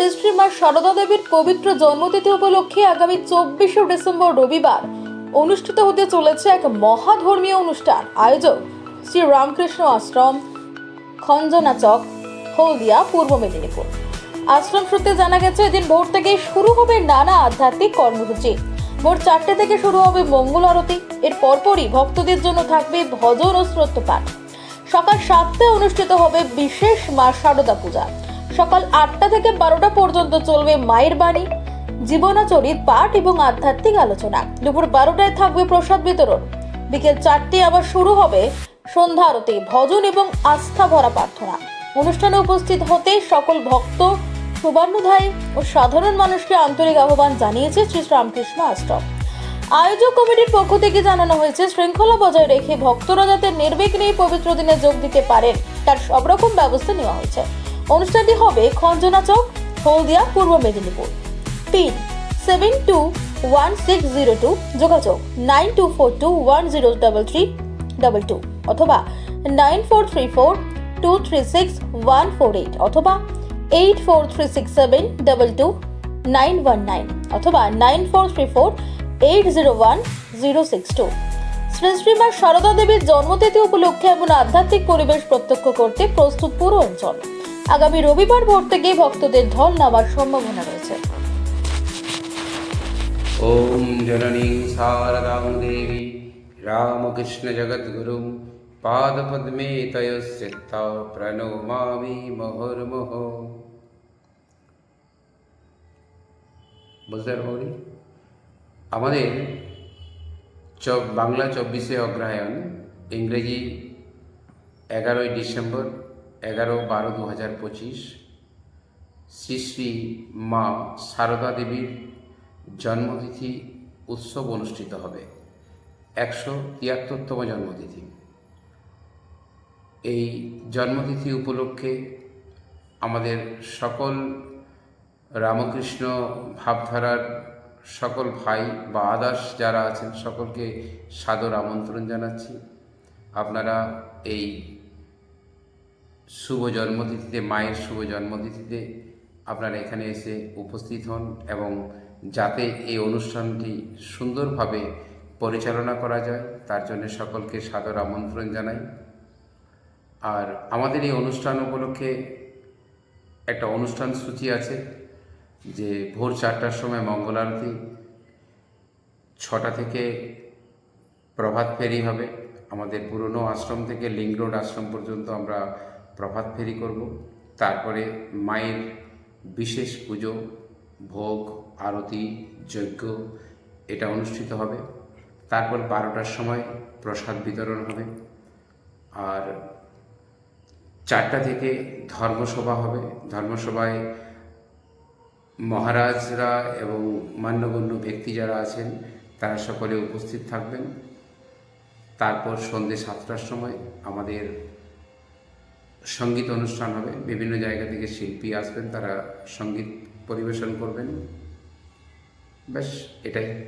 শ্রী মা সারদা দেবীর পবিত্র জন্মতিথি উপলক্ষে আগামী চব্বিশে ডিসেম্বর রবিবার অনুষ্ঠিত হতে চলেছে এক মহাধর্মীয় অনুষ্ঠান, আয়োজক শ্রী রামকৃষ্ণ আশ্রম খঞ্জনা চক হলদিয়া, পূর্ব মেদিনীপুর। আশ্রম সূত্রে জানা গেছে, এদিন ভোর থেকেই শুরু হবে নানা আধ্যাত্মিক কর্মসূচি। ভোর চারটে থেকে শুরু হবে মঙ্গল আরতি। এর পরপরই ভক্তদের জন্য থাকবে ভজন ও শ্রদ্ধ পাঠ সকাল সাতটায় অনুষ্ঠিত হবে বিশেষ মা শারদা পূজা। সকাল আটটা থেকে বারোটা পর্যন্ত চলবে মায়ের বাণী, জীবনাচরিত পাঠ এবং আধ্যাত্মিক আলোচনা। দুপুর বারোটায় থাকবে প্রসাদ বিতরণ। বিকেল চারটে আবার শুরু হবে সন্ধ্যা আরতি, ভজন এবং আস্থা ভরা প্রার্থনা। অনুষ্ঠানে উপস্থিত হতে সকল ভক্ত সুবর্ণধারী ও সাধারণ মানুষকে আন্তরিক আহ্বান জানিয়েছে শ্রী রামকৃষ্ণ আশ্রম। আয়োজক কমিটির পক্ষ থেকে জানানো হয়েছে, শৃঙ্খলা বজায় রেখে ভক্তরা যাতে নির্বিঘ্নে পবিত্র দিনে যোগ দিতে পারেন, তার সব রকম ব্যবস্থা নেওয়া হয়েছে। অনুষ্ঠানটি হবে Khanjana Chak, Haldia, Purba Medinipur. Pin seven two one six zero two যোগাযোগ nine two four two one zero double three double two অথবা nine four three four two three six one four eight অথবা eight four three six seven double two nine one nine অথবা nine four three four eight zero one zero six two Shri Shrima Sarada দেবীর জন্মতিথি উপলক্ষে এমন আধ্যাত্মিক পরিবেশ প্রত্যক্ষ করতে প্রস্তুত পুরো অঞ্চল। আগামী রবিবার ভোর থেকে ভক্তদের ঢল নামার সম্ভাবনা রয়েছে। ওম জননী সারদাম দেবী রামকৃষ্ণ জগদ্গুরু পাদপদ্মে তয়স্যতা প্রণমামি মহর্মহ। বুঝতে পারি আমাদের বাংলা চব্বিশে অগ্রহায়ণ, ইংরেজি এগারোই ডিসেম্বর এগারো বারো দু হাজার পঁচিশ। শ্রী শ্রী মা সারদা দেবীর জন্মতিথি উৎসব অনুষ্ঠিত হবে। একশো তিয়াত্তরতম জন্মতিথি। এই জন্মতিথি উপলক্ষে আমাদের সকল রামকৃষ্ণ ভাবধারার সকল ভাই বা আদার্স যারা আছেন, সকলকে সাদর আমন্ত্রণ জানাচ্ছি। আপনারা এই শুভ জন্মতিথিতে মায়ের শুভ জন্মতিথিতে আপনারা এখানে এসে উপস্থিত হন এবং যাতে এই অনুষ্ঠানটি সুন্দরভাবে পরিচালনা করা যায়, তার জন্য সকলকে সাদর আমন্ত্রণ জানাই। আর আমাদের এই অনুষ্ঠান উপলক্ষে একটা অনুষ্ঠান সূচি আছে যে ভোর চারটার সময় মঙ্গল আরতি, ছটা থেকে প্রভাত ফেরি হবে। আমাদের পুরনো আশ্রম থেকে লিঙ্ক রোড আশ্রম পর্যন্ত আমরা প্রভাত ফেরি করব। তারপরে মায়ের বিশেষ পুজো, ভোগ, আরতি, যজ্ঞ, এটা অনুষ্ঠিত হবে। তারপর বারোটার সময় প্রসাদ বিতরণ হবে। আর চারটা থেকে ধর্মসভা হবে। ধর্মসভায় মহারাজরা এবং মান্যগণ্য ব্যক্তি যারা আছেন, তারা সকলে উপস্থিত থাকবেন। তারপর সন্ধে সাতটার সময় আমাদের সংগীত অনুষ্ঠান হবে। বিভিন্ন জায়গা থেকে শিল্পী আসবেন তারা সংগীত পরিবেশন করবেন। ব্যাস এটাই।